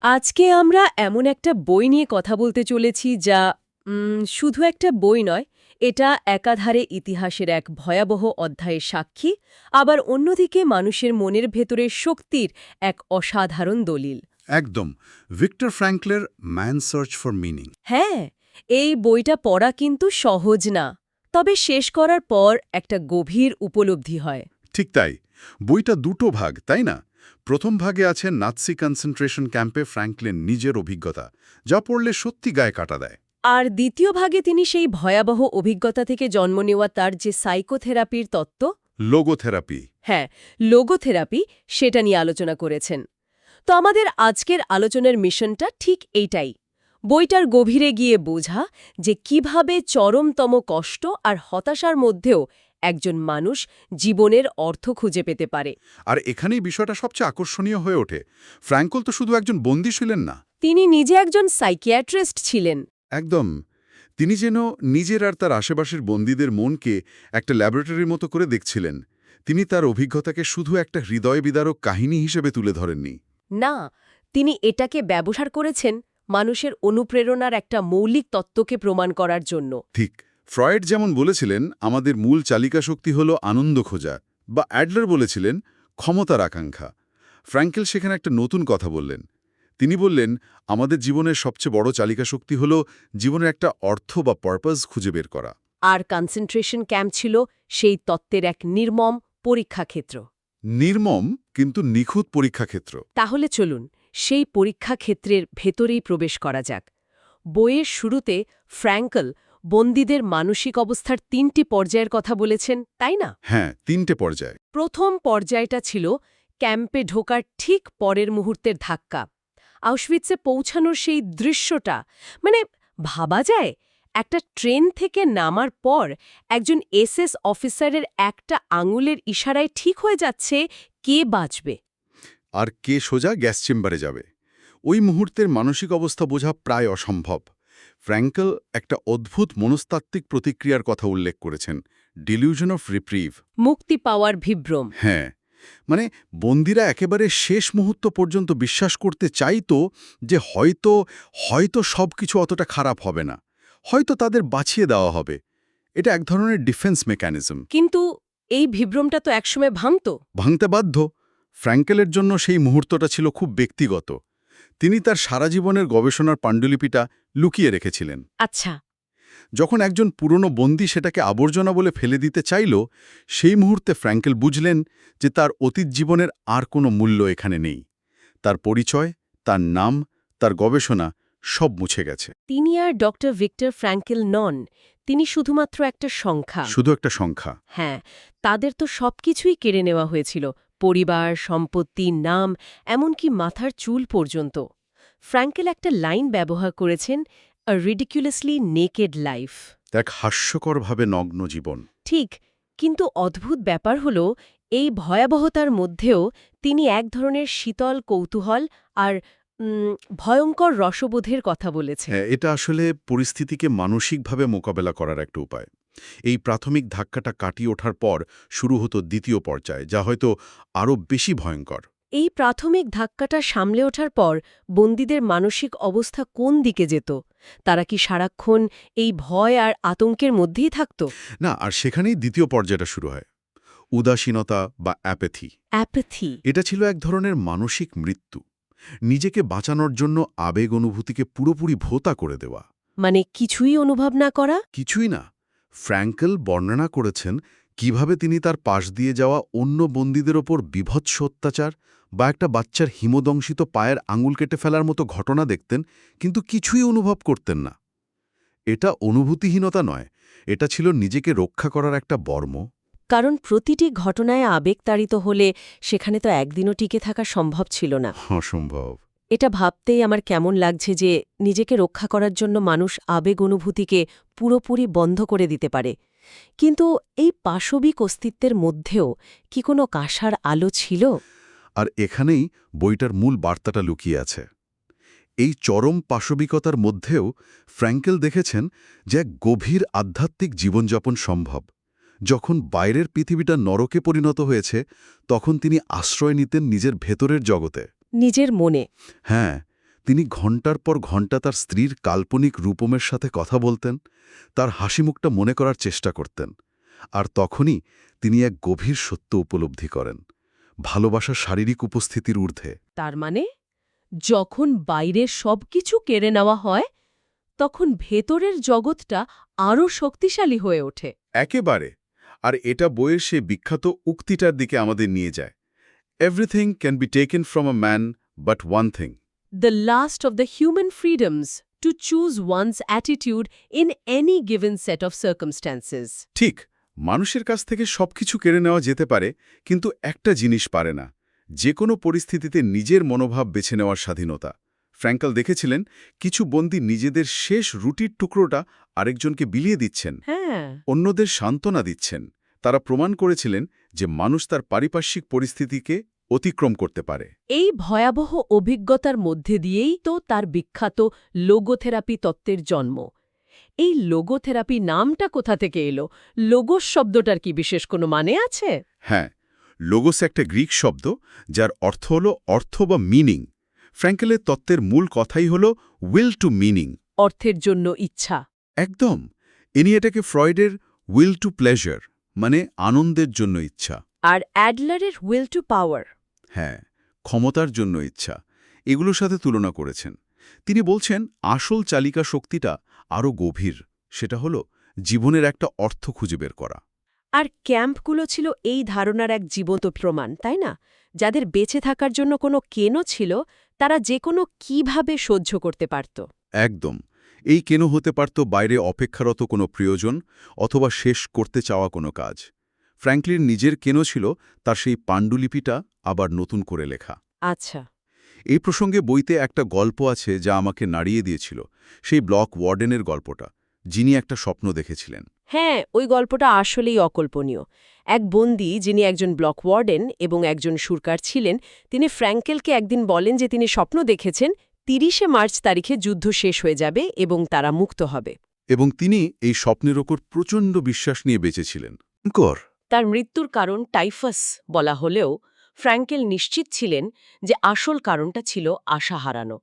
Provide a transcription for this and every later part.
আজকে আমরা এমন একটা বই নিয়ে কথা বলতে চলেছি যা শুধু একটা বই নয় এটা একাধারে ইতিহাসের এক ভয়াবহ অধ্যায়ের সাক্ষী আবার অন্যদিকে মানুষের মনের ভেতরের শক্তির এক অসাধারণ দলিল। একদম। ভিক্টর ফ্র্যাঙ্কলের ম্যান সার্চ ফর মিনিং। হ্যাঁ এই বইটা পড়া কিন্তু সহজ না তবে শেষ করার পর একটা গভীর উপলব্ধি হয়। ঠিক তাই। বইটা দুটো ভাগ তাই না? প্রথম ভাগে আছে নাৎসি কনসেন্ট্রেশন ক্যাম্পে ফ্র্যাঙ্কলিন নিজের অভিজ্ঞতা যা পড়লে সত্যি গায়ে কাটা দেয়। আর দ্বিতীয় ভাগে তিনি সেই ভয়াবহ অভিজ্ঞতা থেকে জন্ম নেওয়া তার যে সাইকোথেরাপির তত্ত্ব লোগোথেরাপি। হ্যাঁ লোগোথেরাপি সেটা নিয়ে আলোচনা করেছেন। তো আমাদের আজকের আলোচনার মিশনটা ঠিক এইটাই। বইটার গভীরে গিয়ে বোঝা যে কীভাবে চরমতম কষ্ট আর হতাশার মধ্যেও একজন মানুষ জীবনের অর্থ খুঁজে পেতে পারে। আর এখানেই বিষয়টা সবচেয়ে আকর্ষণীয় হয়ে ওঠে। ফ্র্যাঙ্কল তো শুধু একজন বন্দী ছিলেন না। তিনি নিজে একজন সাইকিয়াট্রিস্ট ছিলেন। একদম। তিনি যেন নিজের আর তার আশেপাশের বন্দীদের মনকে একটা ল্যাবরেটরির মতো করে দেখছিলেন। তিনি তার অভিজ্ঞতাকে শুধু একটা হৃদয় বিদারক কাহিনী হিসেবে তুলে ধরেননি। না তিনি এটাকে ব্যবহার করেছেন মানুষের অনুপ্রেরণার একটা মৌলিক তত্ত্বকে প্রমাণ করার জন্য। ঠিক। ফ্রয়েড যেমন বলেছিলেন আমাদের মূল চালিকা শক্তি হল আনন্দ খোঁজা বা অ্যাডলার বলেছিলেন ক্ষমতার আকাঙ্ক্ষা। ফ্র্যাঙ্কেল সেখানে একটা নতুন কথা বললেন। তিনি বললেন আমাদের জীবনের সবচেয়ে বড় চালিকা শক্তি হল জীবনের একটা অর্থ বা পারপাস খুঁজে বের করা। আর কনসেন্ট্রেশন ক্যাম্প ছিল সেই তত্ত্বের এক নির্মম পরীক্ষাক্ষেত্র নির্মম কিন্তু নিখুঁত পরীক্ষাক্ষেত্র তাহলে চলুন সেই পরীক্ষাক্ষেত্রের ভেতরেই প্রবেশ করা যাক। বইয়ের শুরুতে ফ্র্যাঙ্কল বন্দীদের মানসিক অবস্থার তিনটি পর্যায়ের কথা বলেছেন তাই না? হ্যাঁ তিনটে পর্যায়। প্রথম পর্যায়টা ছিল ক্যাম্পে ঢোকার ঠিক পরের মুহূর্তের ধাক্কা। আউশউইটসে পৌঁছানোর সেই দৃশ্যটা মানে ভাবা যায় একটা ট্রেন থেকে নামার পর একজন এসএস অফিসারের একটা আঙুলের ইশারায় ঠিক হয়ে যাচ্ছে কে বাঁচবে। আর কে সোজা গ্যাস চেম্বারে যাবে। ওই মুহূর্তের মানসিক অবস্থা বোঝা প্রায় অসম্ভব। ফ্র্যাঙ্কল একটা অদ্ভুত মনস্তাত্ত্বিক প্রতিক্রিয়ার কথা উল্লেখ করেছেন ডিলিউশন অফ রিপ্রিভ। মুক্তি পাওয়ার ভিভ্রম হ্যাঁ মানে বন্দিরা একেবারে শেষ মুহূর্ত পর্যন্ত বিশ্বাস করতে চাইতো যে হয়তো হয়তো সব কিছু অতটা খারাপ হবে না হয়তো তাদের বাঁচিয়ে দেওয়া হবে। এটা এক ধরনের ডিফেন্স মেকানিজম। কিন্তু এই ভিভ্রমটা তো একসময় ভাঙত। ভাঙতে বাধ্য। ফ্র্যাঙ্কেলের জন্য সেই মুহূর্তটা ছিল খুব ব্যক্তিগত। তিনি তার সারা জীবনের গবেষণার পাণ্ডুলিপিটা লুকিয়ে রেখেছিলেন। আচ্ছা। যখন একজন পুরনো বন্দি সেটাকে আবর্জনা বলে ফেলে দিতে চাইল সেই মুহূর্তে ফ্র্যাঙ্কেল বুঝলেন যে তার অতীত জীবনের আর কোনো মূল্য এখানে নেই। তার পরিচয় তার নাম তার গবেষণা সব মুছে গেছে। তিনি আর ডক্টর ভিক্টর ফ্র্যাঙ্কেল নন তিনি শুধুমাত্র একটা সংখ্যা। শুধু একটা সংখ্যা। হ্যাঁ তাদের তো সবকিছুই কেড়ে নেওয়া হয়েছিল। পরিবার সম্পত্তি নাম এমনকি মাথার চুল পর্যন্ত। ফ্র্যাঙ্কেল একটা লাইন ব্যবহার করেছেন আ রিডিকুলাসলি নেকেড লাইফ এক হাস্যকরভাবে নগ্ন জীবন। ঠিক কিন্তু অদ্ভুত ব্যাপার হল এই ভয়াবহতার মধ্যেও তিনি এক ধরনের শীতল কৌতূহল আর ভয়ঙ্কর রসবোধের কথা বলেছেন। হ্যাঁ এটা আসলে পরিস্থিতিকে মানসিকভাবে মোকাবেলা করার একটা উপায়। এই প্রাথমিক ধাক্কাটা কাটিয়ে ওঠার পর শুরু হতো দ্বিতীয় পর্যায় যা হয়তো আরও বেশি ভয়ঙ্কর। এই প্রাথমিক ধাক্কাটা সামলে ওঠার পর বন্দীদের মানসিক অবস্থা কোন দিকে যেত? তারা কি সারাক্ষণ এই ভয় আর আতঙ্কের মধ্যেই থাকত? না আর সেখানেই দ্বিতীয় পর্যায়টা শুরু হয়। উদাসীনতা বা অ্যাপেথি। অ্যাপেথি। এটা ছিল এক ধরনের মানসিক মৃত্যু। নিজেকে বাঁচানোর জন্য আবেগ অনুভূতিকে পুরোপুরি ভোতা করে দেওয়া। মানে কিছুই অনুভব না করা? কিছুই না। ফ্র্যাঙ্কেল বর্ণনা করেছেন কীভাবে তিনি তার পাশ দিয়ে যাওয়া অন্য বন্দীদের ওপর বিভৎস অত্যাচার বা একটা বাচ্চার হিমদংশিত পায়ের আঙুল কেটে ফেলার মতো ঘটনা দেখতেন কিন্তু কিছুই অনুভব করতেন না। এটা অনুভূতিহীনতা নয় এটা ছিল নিজেকে রক্ষা করার একটা বর্ম। কারণ প্রতিটি ঘটনায় আবেগতাড়িত হলে সেখানে তো একদিনও টিকে থাকা সম্ভব ছিল না। অসম্ভব। এটা ভাবতেই আমার কেমন লাগছে যে নিজেকে রক্ষা করার জন্য মানুষ আবেগ অনুভূতিকে পুরোপুরি বন্ধ করে দিতে পারে। কিন্তু এই পাশবিক অস্তিত্বের মধ্যেও কি কোনো কাঁসার আলো ছিল? আর এখানেই বইটার মূল বার্তাটা লুকিয়ে আছে। এই চরম পাশবিকতার মধ্যেও ফ্র্যাঙ্কেল দেখেছেন যে এক গভীর আধ্যাত্মিক জীবনযাপন সম্ভব। যখন বাইরের পৃথিবীটা নরকে পরিণত হয়েছে, তখন তিনি আশ্রয় নিতেন নিজের ভেতরের জগতে। নিজের মনে। হ্যাঁ তিনি ঘণ্টার পর ঘণ্টা তার স্ত্রীর কাল্পনিক রূপমের সাথে কথা বলতেন তার হাসিমুখটা মনে করার চেষ্টা করতেন আর তখনই তিনি এক গভীর সত্য উপলব্ধি করেন ভালোবাসার শারীরিক উপস্থিতির ঊর্ধ্বে। তার মানে যখন বাইরের সবকিছু কেড়ে নেওয়া হয় তখন ভেতরের জগৎটা আরও শক্তিশালী হয়ে ওঠে। একেবারে আর এটা বইয়ের সে বিখ্যাত উক্তিটার দিকে আমাদের নিয়ে যায়। Everything can be taken from a man but one thing the last of the human freedoms to choose one's attitude in any given set of circumstances. ঠিক মানুষের কাছ থেকে সবকিছু কেড়ে নেওয়া যেতে পারে কিন্তু একটা জিনিস পারে না যে কোনো পরিস্থিতিতে নিজের মনোভাব বেছে নেওয়ার স্বাধীনতা। ফ্র্যাঙ্কাল দেখেছিলেন কিছু বন্দী নিজেদের শেষ রুটির টুকরোটা আরেকজনকে বিলিয়ে দিচ্ছেন। হ্যাঁ। অন্যদের সান্ত্বনা দিচ্ছেন। তারা প্রমাণ করেছিলেন যে মানুষ তার পারিপার্শ্বিক পরিস্থিতিকে অতিক্রম করতে পারে। এই ভয়াবহ অভিজ্ঞতার মধ্যে দিয়েই তো তার বিখ্যাত লোগোথেরাপি তত্ত্বের জন্ম। এই লোগোথেরাপি নামটা কোথা থেকে এলো? লোগোস শব্দটার কি বিশেষ কোনো মানে আছে? হ্যাঁ লোগোস একটা গ্রিক শব্দ যার অর্থ হল অর্থ বা মিনিং। ফ্র্যাঙ্কেলের তত্ত্বের মূল কথাই হল উইল টু মিনিং। অর্থের জন্য ইচ্ছা। একদম ইনি এটাকে ফ্রয়েডের উইল টু প্লেজার। মানে আনন্দের জন্য ইচ্ছা। আর অ্যাডলারের উইল টু পাওয়ার। হ্যাঁ ক্ষমতার জন্য ইচ্ছা। এগুলোর সাথে তুলনা করেছেন। তিনি বলছেন আসল চালিকা শক্তিটা আরও গভীর সেটা হল জীবনের একটা অর্থ খুঁজে বের করা। আর ক্যাম্পগুলো ছিল এই ধারণার এক জীবন্ত প্রমাণ তাই না? যাদের বেঁচে থাকার জন্য কোনো কেনও ছিল তারা যে কোনো কীভাবে সহ্য করতে পারত। একদম। এই কেন হতে পারত বাইরে অপেক্ষারত কোনো প্রয়োজন অথবা শেষ করতে চাওয়া কোনো কাজ? ফ্র্যাঙ্কলির নিজের কেন ছিল তার সেই পাণ্ডুলিপিটা আবার নতুন করে লেখা। আচ্ছা। এই প্রসঙ্গে বইতে একটা গল্প আছে যা আমাকে নাড়িয়ে দিয়েছিল সেই ব্লক ওয়ার্ডেনের গল্পটা যিনি একটা স্বপ্ন দেখেছিলেন। হ্যাঁ ওই গল্পটা আসলেই অকল্পনীয়। এক বন্দী যিনি একজন ব্লক ওয়ার্ডেন এবং একজন সুরকার ছিলেন তিনি ফ্র্যাঙ্কেলকে একদিন বলেন যে তিনি স্বপ্ন দেখেছেন তিরিশে মার্চ তারিখে যুদ্ধ শেষ হয়ে যাবে এবং তারা মুক্ত হবে। এবং তিনি এই স্বপ্নের ওপর প্রচণ্ড বিশ্বাস নিয়ে বেঁচেছিলেন কর। তার মৃত্যুর কারণ টাইফাস বলা হলেও ফ্র্যাঙ্কেল নিশ্চিত ছিলেন যে আসল কারণটা ছিল আশা হারানো।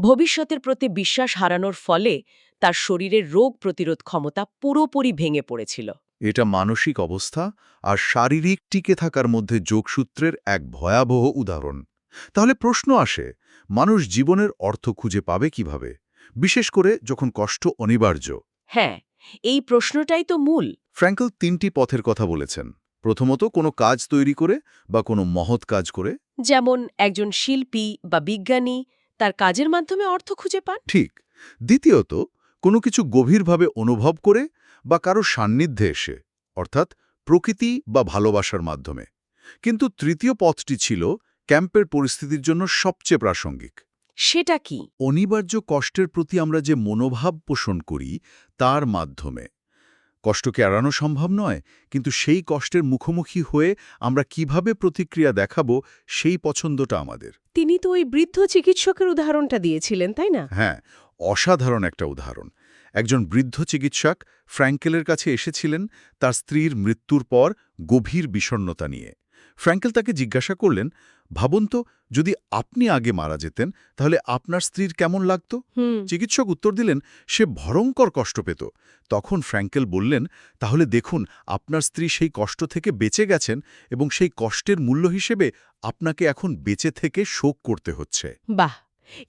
ভবিষ্যতের প্রতি বিশ্বাস হারানোর ফলে তার শরীরের রোগ প্রতিরোধ ক্ষমতা পুরোপুরি ভেঙে পড়েছিল। এটা মানসিক অবস্থা আর শারীরিক টিকে থাকার মধ্যে যোগসূত্রের এক ভয়াবহ উদাহরণ। তাহলে প্রশ্ন আসে মানুষ জীবনের অর্থ খুঁজে পাবে কীভাবে? বিশেষ করে যখন কষ্ট অনিবার্য। হ্যাঁ এই প্রশ্নটাই তো মূল। ফ্র্যাঙ্কল তিনটি পথের কথা বলেছেন। প্রথমত কোনো কাজ তৈরি করে বা কোনো মহৎ কাজ করে। যেমন একজন শিল্পী বা বিজ্ঞানী তার কাজের মাধ্যমে অর্থ খুঁজে পান। ঠিক। দ্বিতীয়ত কোনো কিছু গভীরভাবে অনুভব করে বা কারও সান্নিধ্যে এসে অর্থাৎ প্রকৃতি বা ভালোবাসার মাধ্যমে। কিন্তু তৃতীয় পথটি ছিল ক্যাম্পের পরিস্থিতির জন্য সবচেয়ে প্রাসঙ্গিক। সেটা কি? অনিবার্য কষ্টের প্রতি আমরা যে মনোভাব পোষণ করি তার মাধ্যমে। কষ্টকে এড়ানো সম্ভব নয়? কিন্তু সেই কষ্টের মুখোমুখি হয়ে আমরা কীভাবে প্রতিক্রিয়া দেখাবো সেই পছন্দটা আমাদের। তিনি তো ওই বৃদ্ধ চিকিৎসকের উদাহরণটা দিয়েছিলেন তাই না? হ্যাঁ অসাধারণ একটা উদাহরণ। একজন বৃদ্ধ চিকিৎসক ফ্র্যাঙ্কেলের কাছে এসেছিলেন তার স্ত্রীর মৃত্যুর পর গভীর বিষণ্ণতা নিয়ে। ফ্র্যাঙ্কেল তাকে জিজ্ঞাসা করলেন ভাবুন তো যদি আপনি আগে মারা যেতেন তাহলে আপনার স্ত্রীর কেমন লাগত? চিকিৎসক উত্তর দিলেন সে ভয়ঙ্কর কষ্ট পেত। তখন ফ্র্যাঙ্কেল বললেন তাহলে দেখুন আপনার স্ত্রী সেই কষ্ট থেকে বেঁচে গেছেন এবং সেই কষ্টের মূল্য হিসেবে আপনাকে এখন বেঁচে থেকে শোক করতে হচ্ছে। বাহ!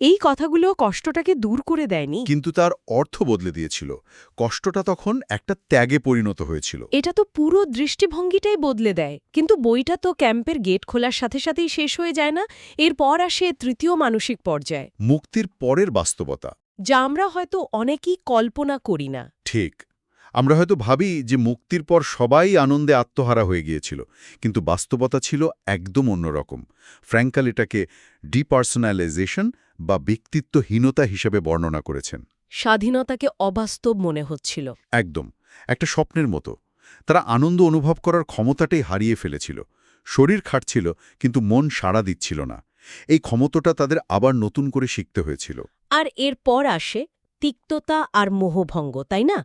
এই কথাগুলো কষ্টটাকে দূর করে দেয়নি। কিন্তু তার অর্থ বদলে দিয়েছিল। কষ্টটা তখন একটা ত্যাগে পরিণত হয়েছিল। এটা তো পুরো দৃষ্টিভঙ্গিটাই বদলে দেয়। কিন্তু বইটা তো ক্যাম্পের গেট খোলার সাথে সাথেই শেষ হয়ে যায় না? এরপর আসে তৃতীয় মানসিক পর্যায়ে। মুক্তির পরের বাস্তবতা। যা আমরা হয়তো অনেকেই কল্পনা করি না। ঠিক। আমরা হয়তো ভাবি যে মুক্তির পর সবাই আনন্দে আত্মহারা হয়ে গিয়েছিল। কিন্তু বাস্তবতা ছিল একদম অন্যরকম। ফ্র্যাঙ্কাল এটাকে ডিপার্সোনালাইজেশন বা ব্যক্তিত্বহীনতা হিসেবে বর্ণনা করেছেন। স্বাধীনতাকে অবাস্তব মনে হচ্ছিল। একদম। একটা স্বপ্নের মতো। তারা আনন্দ অনুভব করার ক্ষমতাটাই হারিয়ে ফেলেছিল। শরীর খাটছিল কিন্তু মন সাড়া দিচ্ছিল না। এই ক্ষমতাটা তাদের আবার নতুন করে শিখতে হয়েছিল। আর এরপর আসে তিক্ততা আর মোহভঙ্গ তাই না?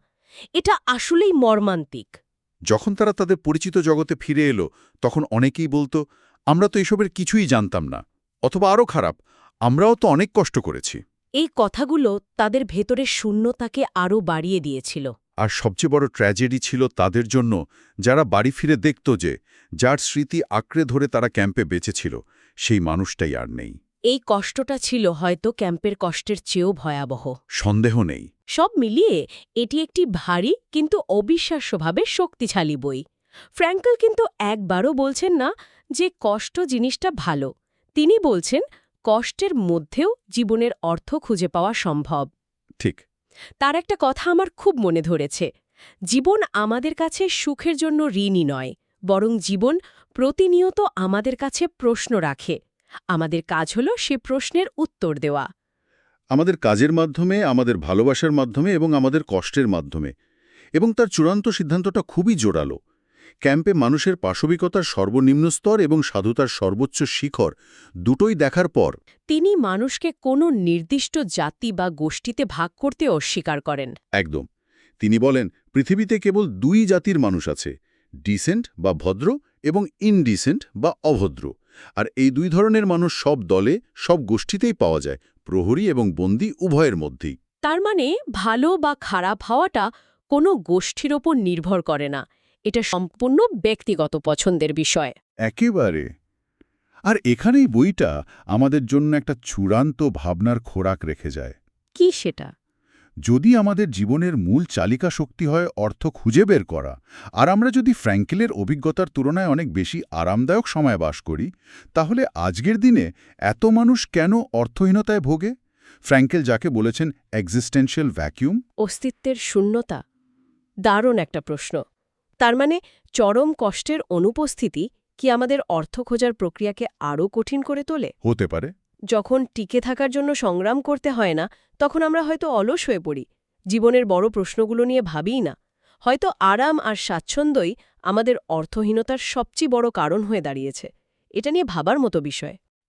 এটা আসলেই মর্মান্তিক। যখন তারা তাদের পরিচিত জগতে ফিরে এলো তখন অনেকেই বলতো আমরা তো এসবের কিছুই জানতাম না অথবা আরও খারাপ আমরাও তো অনেক কষ্ট করেছি। এই কথাগুলো তাদের ভেতরে শূন্যতাকে আরও বাড়িয়ে দিয়েছিল। আর সবচেয়ে বড় ট্র্যাজেডি ছিল তাদের জন্য যারা বাড়ি ফিরে দেখত যে যার স্মৃতি আঁকড়ে ধরে তারা ক্যাম্পে বেঁচেছিল সেই মানুষটাই আর নেই। এই কষ্টটা ছিল হয়তো ক্যাম্পের কষ্টের চেয়েও ভয়াবহ। সন্দেহ নেই। সব মিলিয়ে এটি একটি ভারী কিন্তু অবিশ্বাস্যভাবে শক্তিশালী বই। ফ্র্যাঙ্কল কিন্তু একবারও বলছেন না যে কষ্ট জিনিসটা ভালো। তিনি বলছেন কষ্টের মধ্যেও জীবনের অর্থ খুঁজে পাওয়া সম্ভব। ঠিক। তার একটা কথা আমার খুব মনে ধরেছে। জীবন আমাদের কাছে সুখের জন্য ঋণই নয় বরং জীবন প্রতিনিয়ত আমাদের কাছে প্রশ্ন রাখে। আমাদের কাজ হল সে প্রশ্নের উত্তর দেওয়া। আমাদের কাজের মাধ্যমে আমাদের ভালোবাসার মাধ্যমে এবং আমাদের কষ্টের মাধ্যমে। এবং তার চূড়ান্ত সিদ্ধান্তটা খুবই জোরালো। ক্যাম্পে মানুষের পাশবিকতার সর্বনিম্ন স্তর এবং সাধুতার সর্বোচ্চ শিখর দুটোই দেখার পর তিনি মানুষকে কোনো নির্দিষ্ট জাতি বা গোষ্ঠীতে ভাগ করতে অস্বীকার করেন। একদম। তিনি বলেন পৃথিবীতে কেবল দুই জাতির মানুষ আছে ডিসেন্ট বা ভদ্র এবং ইনডিসেন্ট বা অভদ্র। আর এই দুই ধরনের মানুষ সব দলে সব গোষ্ঠীতেই পাওয়া যায় প্রহরী এবং বন্দী উভয়ের মধ্যেই। তার মানে ভালো বা খারাপ হওয়াটা কোনো গোষ্ঠীর ওপর নির্ভর করে না। এটা সম্পূর্ণ ব্যক্তিগত পছন্দের বিষয়। একেবারে। আর এখানেই বইটা আমাদের জন্য একটা চূড়ান্ত ভাবনার খোরাক রেখে যায়। কি সেটা? যদি আমাদের জীবনের মূল চালিকা শক্তি হয় অর্থ খুঁজে বের করা আর আমরা যদি ফ্র্যাঙ্কেলের অভিজ্ঞতার তুলনায় অনেক বেশি আরামদায়ক সময় বাস করি তাহলে আজকের দিনে এত মানুষ কেন অর্থহীনতায় ভোগে? ফ্র্যাঙ্কেল যাকে বলেছেন এক্সিস্টেন্সিয়াল ভ্যাকিউম অস্তিত্বের শূন্যতা? দারুণ একটা প্রশ্ন। তার মানে চরম কষ্টের অনুপস্থিতি কি আমাদের অর্থ খোঁজার প্রক্রিয়াকে আরও কঠিন করে তোলে? হতে পারে। যখন টিকে থাকার জন্য সংগ্রাম করতে হয় না তখন আমরা হয়তো অলস হয়ে পড়ি। জীবনের বড় প্রশ্নগুলো নিয়ে ভাবিই না। হয়তো আরাম আর স্বাচ্ছন্দ্যই আমাদের অর্থহীনতার সবচেয়ে বড় কারণ হয়ে দাঁড়িয়েছে। এটা নিয়ে ভাবার মতো বিষয়।